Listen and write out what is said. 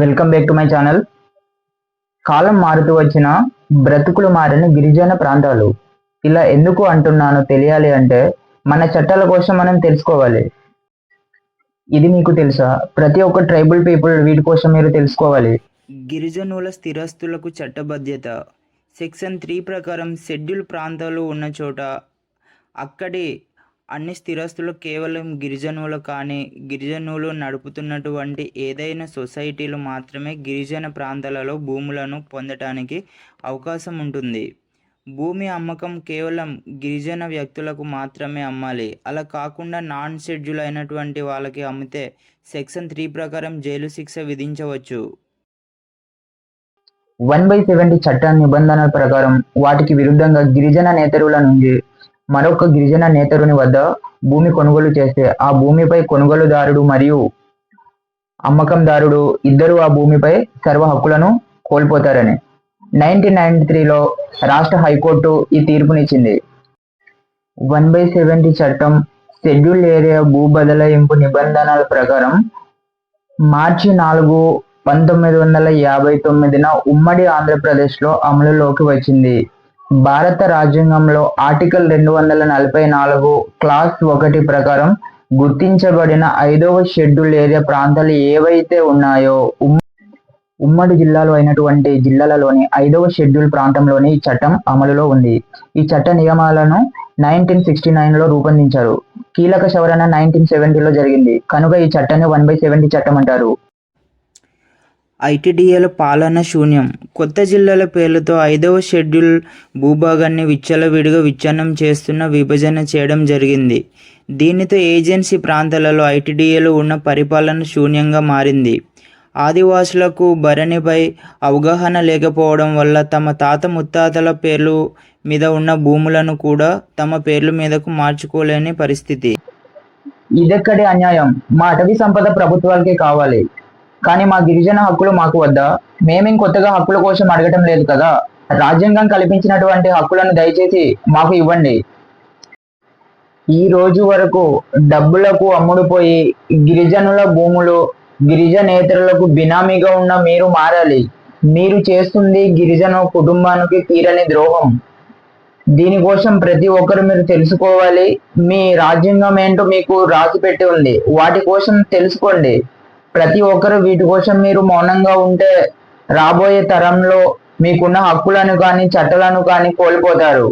Welcome back to my channel కాలం మారుతూ వచ్చిన బ్రతుకులు మారిన గిరిజన ప్రాంతాలు. ఇలా ఎందుకు అంటున్నానో తెలియాలి అంటే మన చట్టాల కోసం మనం తెలుసుకోవాలి. ఇది మీకు తెలుసా? ప్రతి ఒక్క ట్రైబల్ పీపుల్ వీటి కోసం మీరు తెలుసుకోవాలి. గిరిజనుల స్థిరాస్తులకు చట్టబద్ధత. సెక్షన్ త్రీ ప్రకారం షెడ్యూల్ ప్రాంతాలు ఉన్న చోట అక్కడి అన్ని స్థిరస్తులు కేవలం గిరిజనులు కానీ గిరిజనులు నడుపుతున్నటువంటి ఏదైనా సొసైటీలు మాత్రమే గిరిజన ప్రాంతాలలో భూములను పొందటానికి అవకాశం ఉంటుంది. భూమి అమ్మకం కేవలం గిరిజన వ్యక్తులకు మాత్రమే అమ్మాలి. అలా కాకుండా నాన్ షెడ్యూల్ అయినటువంటి వాళ్ళకి అమ్మితే సెక్షన్ త్రీ ప్రకారం జైలు శిక్ష విధించవచ్చు. వన్ బై సెవెంటీ చట్ట నిబంధనల ప్రకారం వాటికి విరుద్ధంగా గిరిజన నేతరుల నుండి మరొక గిరిజన నేతరుని వద్ద భూమి కొనుగోలు చేస్తే ఆ భూమిపై కొనుగోలుదారుడు మరియు అమ్మకందారుడు ఇద్దరు ఆ భూమిపై సర్వ హక్కులను కోల్పోతారని నైన్టీన్ నైన్టీ త్రీలో రాష్ట్ర హైకోర్టు ఈ తీర్పునిచ్చింది. వన్ బై సెవెంటీ చట్టం షెడ్యూల్ ఏరియా భూ బదలాయింపు నిబంధనల ప్రకారం మార్చి నాలుగు పంతొమ్మిది వందల యాభై తొమ్మిదిన ఉమ్మడి ఆంధ్రప్రదేశ్లో అమలులోకి వచ్చింది. భారత రాజ్యాంగంలో ఆర్టికల్ రెండు వందల నలభై నాలుగు క్లాస్ ఒకటి ప్రకారం గుర్తించబడిన ఐదవ షెడ్యూల్ ఏరియా ప్రాంతాలు ఏవైతే ఉన్నాయో ఉమ్మడి జిల్లాలో అయినటువంటి జిల్లాలలోని ఐదవ షెడ్యూల్ ప్రాంతంలోని ఈ చట్టం అమలులో ఉంది. ఈ చట్ట నియమాలను నైన్టీన్ సిక్స్టీ నైన్లో రూపొందించారు. కీలక సవరణ నైన్టీన్ సెవెంటీలో జరిగింది. కనుక ఈ చట్టాన్ని వన్ బై సెవెంటీ చట్టం అంటారు. ఐటీడీఏల పాలన శూన్యం. కొత్త జిల్లాల పేర్లతో ఐదవ షెడ్యూల్ భూభాగాన్ని విచ్చలవిడిగా విచ్ఛిన్నం చేస్తున్న విభజన చేయడం జరిగింది. దీనితో ఏజెన్సీ ప్రాంతాలలో ఐటీడీఏలు ఉన్న పరిపాలన శూన్యంగా మారింది. ఆదివాసులకు భరణిపై అవగాహన లేకపోవడం వల్ల తమ తాత ముత్తాతల పేర్లు మీద ఉన్న భూములను కూడా తమ పేర్ల మీదకు మార్చుకోలేని పరిస్థితి. ఇదెక్కడి అన్యాయం? మా అటవీ సంపద ప్రభుత్వాలకే కావాలి. కానీ మా గిరిజన హక్కులు మాకు వద్దా. మేమేం కొత్తగా హక్కుల కోసం అడగటం లేదు కదా. రాజ్యాంగం కల్పించినటువంటి హక్కులను దయచేసి మాకు ఇవ్వండి. ఈ రోజు వరకు డబ్బులకు అమ్ముడుపోయి గిరిజనుల భూములు గిరిజనేతరులకు బినామీగా ఉన్న మీరు మారాలి. మీరు చేస్తుంది గిరిజన కుటుంబానికి తీరని ద్రోహం. దీనికోసం ప్రతి ఒక్కరు మీరు తెలుసుకోవాలి. మీ రాజ్యాంగం ఏంటో మీకు రాసి పెట్టి ఉంది. వాటి కోసం తెలుసుకోండి. ప్రతి ఒక్కరు వీటి కోసం మీరు మౌనంగా ఉంటే రాబోయే తరంలో మీకున్న హక్కులను కానీ చట్టాలను కానీ కోల్పోతారు.